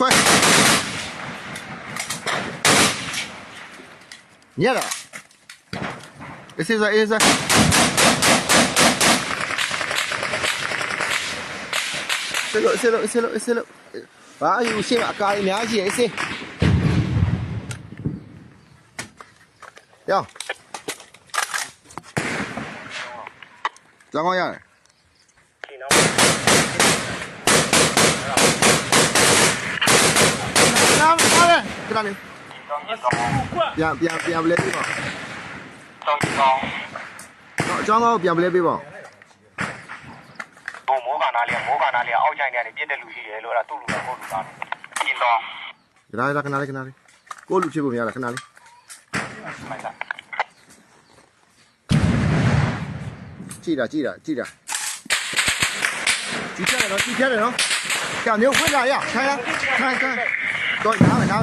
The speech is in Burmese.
xoay nhét à? Ê xê ra, ê ra. Xin lỗi xin lỗi xin lỗi xin lỗi. Đó dù xem ạ cái nhá gì ấy xem thấy không? Ra ngoài này ခဏလေးတော့မြစ်တော့ကွက်ပြန်ပြန်ပြန်ပလဲပေးပါတော့တော့တော့အကြောင်းကောင်းပြန်ပလဲပေးပါဘုံမိုးကနာလေးမိုးကနာလေးအောက်ချိုင်းနေတယ်ပြည့်တဲ့လူရှိတယ်လို့အဲ့ဒါသူ့လူကဟုတ်လူသားဒီတော့ခဏလေးခဏလေးခဏလေးကိုလူဖြစ်ဖို့မရလားခဏလေးမိုက်တာကြည့်တာကြည့်တာကြည့်တာကြည့်ကြတယ်နော်ကြည့်ကြတယ်နော်ကြာမျိုးဖွင့်လာရခိုင်းရခိုင်းခိုင်း Coi nó!